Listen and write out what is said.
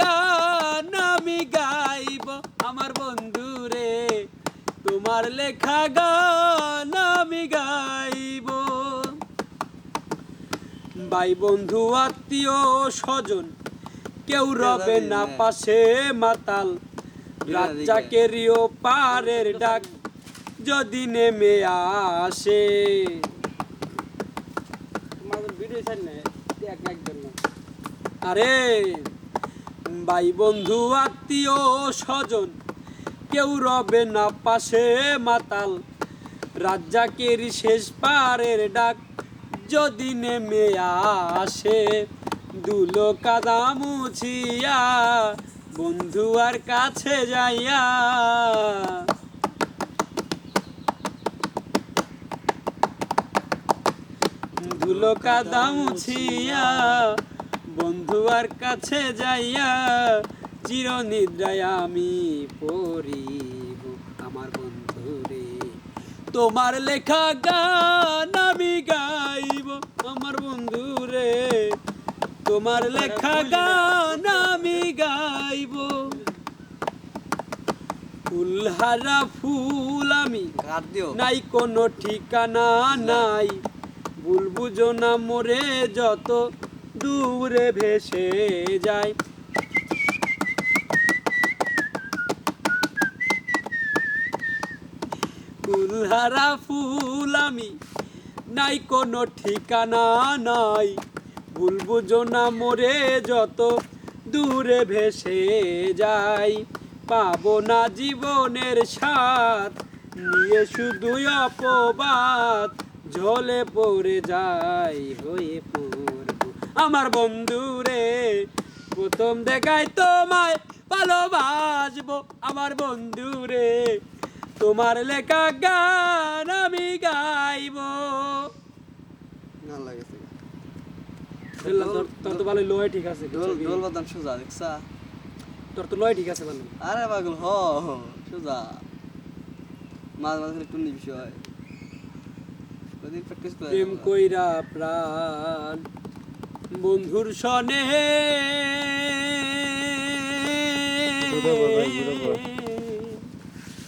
গান আমি গাইব আমার বন্ধু রে তোমার লেখা গান আমি গাইব। ভাই বন্ধু আত্মীয় স্বজন কেউ রবে না পাশে মাতাল রাজ্জাকেরিও পারের ডাক যদি নেমে আসে। আরে ভাই বন্ধু, আত্মীয়, স্বজন, কেউ রবে না পাশে মাতাল। রাজ্জাকের শেষ পারের ডাক যদি নেমে আসে দুলো কাদা মুছিয়া, বন্ধু আর কাছে যাইয়া। ধুলো কাদা মুছিয়া আর কাছে যাইয়া চিরনিদ্রায় আমি পড়িব আমার বন্ধু রে তোমার লেখা গান আমি গাইব আমার বন্ধু রে তোমার লেখা গান আমি গাইব। ফুলহারা ফুল আমি নাই কোনো ঠিকানা নাই। ভুল বুঝো না মরে যত দূরে ভেসে যায়। ফুলহারা ফুল আমি, নাই কোনো ঠিকানা নাই। ভুল না মরে যত দূরে ভেসে যাই পাবো না জীবনের সাথ নিয়ে শুধুই অপবাদ, ঝলে পড়ে যাই হয়ে পড়ব আমার বন্ধু রে প্রথম দেখায় তোমায় ভালোবাসবো আমার বন্ধু রে তোমার লেখা গান আমি গাইবো। লাগেছে তোর তো ভালো লয় ঠিক আছে ঢোল বাদান সোজা দেখছা? তোর তো লয় ঠিক আছে ভালো। আরে পাগল হ সোজা। মাঝে মাঝে একটু বিষয় প্রেম কইরা প্রাণ বন্ধুর সনে